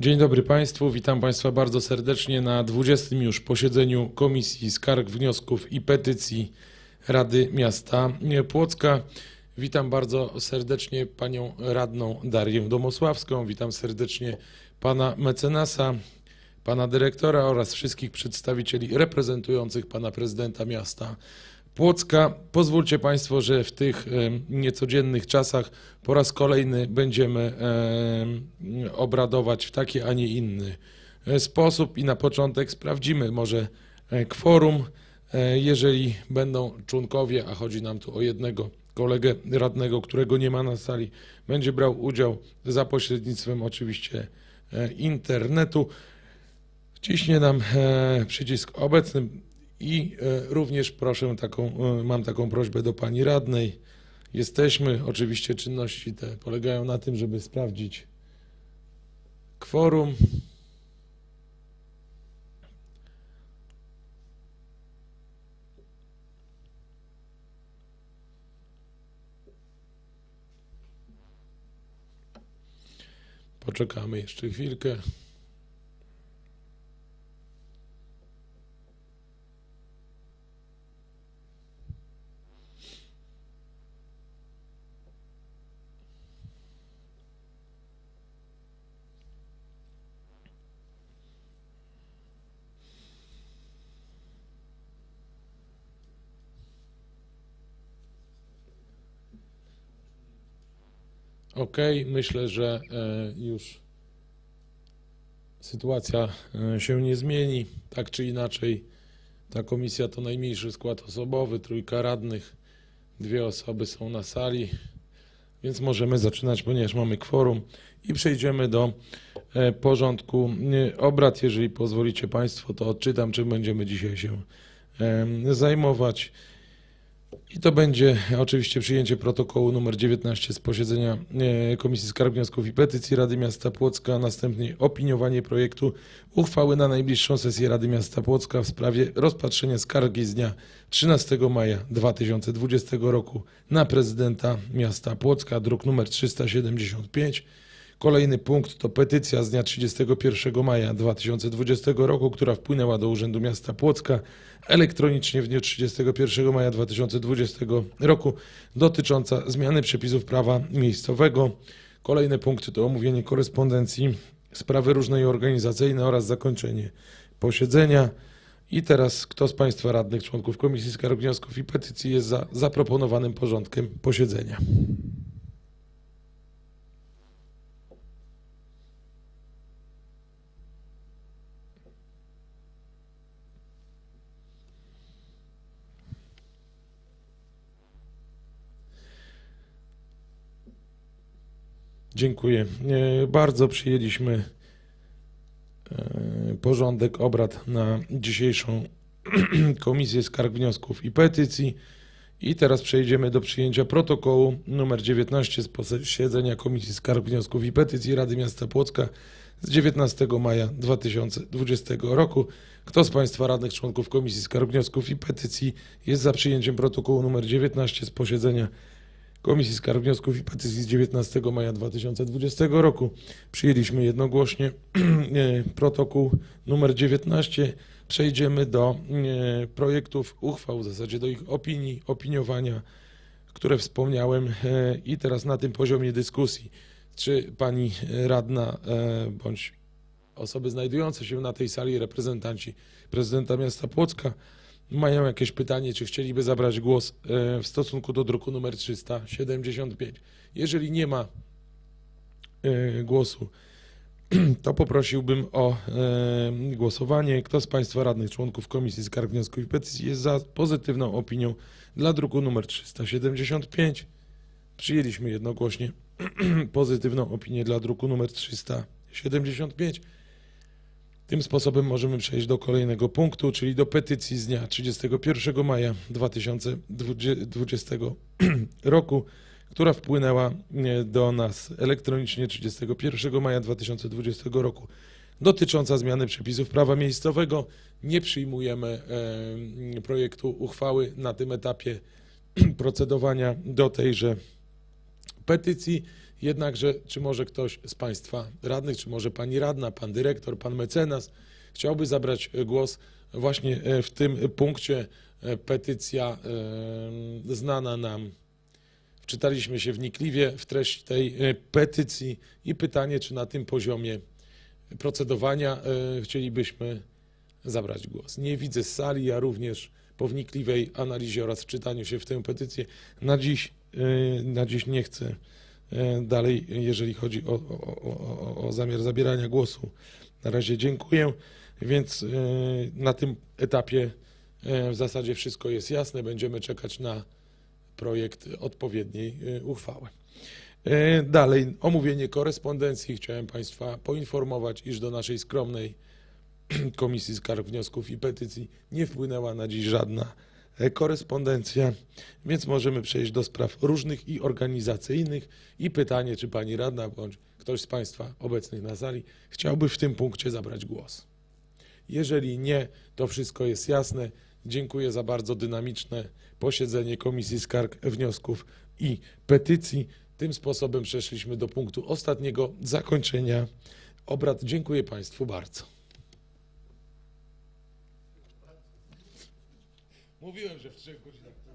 Dzień dobry Państwu, witam Państwa bardzo serdecznie na 20. już posiedzeniu Komisji Skarg, Wniosków i Petycji Rady Miasta Płocka. Witam bardzo serdecznie Panią Radną Darię Domosławską, witam serdecznie Pana Mecenasa, Pana Dyrektora oraz wszystkich przedstawicieli reprezentujących Pana Prezydenta Miasta Płocka. Pozwólcie Państwo, że w tych niecodziennych czasach po raz kolejny będziemy em, obradować w taki, a nie inny e, sposób i na początek sprawdzimy może e, kworum. E, Jeżeli będą członkowie, a chodzi nam tu o jednego kolegę radnego, którego nie ma na sali, będzie brał udział za pośrednictwem oczywiście internetu. Wciśnie nam przycisk obecny i e, również proszę taką, e, mam taką prośbę do pani radnej. Jesteśmy, oczywiście czynności te polegają na tym, żeby sprawdzić kworum. Poczekamy jeszcze chwilkę. Okej, myślę, że e, już sytuacja e, się nie zmieni. Tak czy inaczej, ta komisja to najmniejszy skład osobowy, trójka radnych, dwie osoby są na sali, więc możemy zaczynać, ponieważ mamy kworum i przejdziemy do e, porządku obrad. Jeżeli pozwolicie Państwo, to odczytam, czym będziemy dzisiaj się zajmować. I to będzie oczywiście przyjęcie protokołu numer 19 z posiedzenia e, Komisji Skarg, Wniosków i Petycji Rady Miasta Płocka, następnie opiniowanie projektu uchwały na najbliższą sesję Rady Miasta Płocka w sprawie rozpatrzenia skargi z dnia 13 maja 2020 roku na prezydenta miasta Płocka, druk numer 375. Kolejny punkt to petycja z dnia 31 maja 2020 roku, która wpłynęła do Urzędu Miasta Płocka elektronicznie w dniu 31 maja 2020 roku dotycząca zmiany przepisów prawa miejscowego. Kolejny punkt to omówienie korespondencji, sprawy różne i organizacyjne oraz zakończenie posiedzenia. I teraz kto z Państwa radnych, członków Komisji Skarg, Wniosków i Petycji jest za zaproponowanym porządkiem posiedzenia? Dziękuję. E, Bardzo przyjęliśmy e, porządek obrad na dzisiejszą Komisję Skarg, Wniosków i Petycji. I teraz przejdziemy do przyjęcia protokołu numer 19 z posiedzenia Komisji Skarg, Wniosków i Petycji Rady Miasta Płocka z 19 maja 2020 roku. Kto z Państwa radnych członków Komisji Skarg, Wniosków i Petycji jest za przyjęciem protokołu numer 19 z posiedzenia Komisji Skarg, Wniosków i Petycji z 19 maja 2020 roku. Przyjęliśmy jednogłośnie e, protokół numer 19. Przejdziemy do e, projektów uchwał, w zasadzie do ich opinii, opiniowania, które wspomniałem e, i teraz na tym poziomie dyskusji, czy pani radna bądź osoby znajdujące się na tej sali, reprezentanci prezydenta miasta Płocka mają jakieś pytanie, czy chcieliby zabrać głos e, w stosunku do druku numer 375. Jeżeli nie ma e, głosu, to poprosiłbym o e, głosowanie. Kto z Państwa radnych, członków Komisji Skarg, Wniosków i Petycji jest za pozytywną opinią dla druku numer 375? Przyjęliśmy jednogłośnie pozytywną opinię dla druku numer 375. Tym sposobem możemy przejść do kolejnego punktu, czyli do petycji z dnia 31 maja 2020 roku, która wpłynęła e, do nas elektronicznie 31 maja 2020 roku, dotycząca zmiany przepisów prawa miejscowego. Nie przyjmujemy e, projektu uchwały na tym etapie procedowania do tejże petycji Jednakże, czy może ktoś z Państwa radnych, czy może Pani radna, Pan dyrektor, Pan mecenas chciałby zabrać e, głos właśnie e, w tym punkcie e, petycja znana nam. Wczytaliśmy się wnikliwie w treść tej petycji i pytanie, czy na tym poziomie procedowania chcielibyśmy zabrać głos. Nie widzę z sali, ja również po wnikliwej analizie oraz wczytaniu się w tę petycję na dziś, na dziś nie chcę dalej, jeżeli chodzi o, o, o, o- zamiar zabierania głosu. Na razie dziękuję, więc e, na tym etapie e, w zasadzie wszystko jest jasne. Będziemy czekać na projekt odpowiedniej e, uchwały. E, Dalej, omówienie korespondencji. Chciałem Państwa poinformować, iż do naszej skromnej Komisji Skarg, Wniosków i Petycji nie wpłynęła na dziś żadna e, korespondencja, więc możemy przejść do spraw różnych i organizacyjnych. I pytanie, czy Pani Radna bądź ktoś z Państwa obecnych na sali chciałby w tym punkcie zabrać głos. Jeżeli nie, to wszystko jest jasne. Dziękuję za bardzo dynamiczne posiedzenie Komisji Skarg, Wniosków i Petycji. Tym sposobem przeszliśmy do punktu ostatniego zakończenia obrad. Dziękuję Państwu bardzo. Mówiłem, że w trzech godzinach.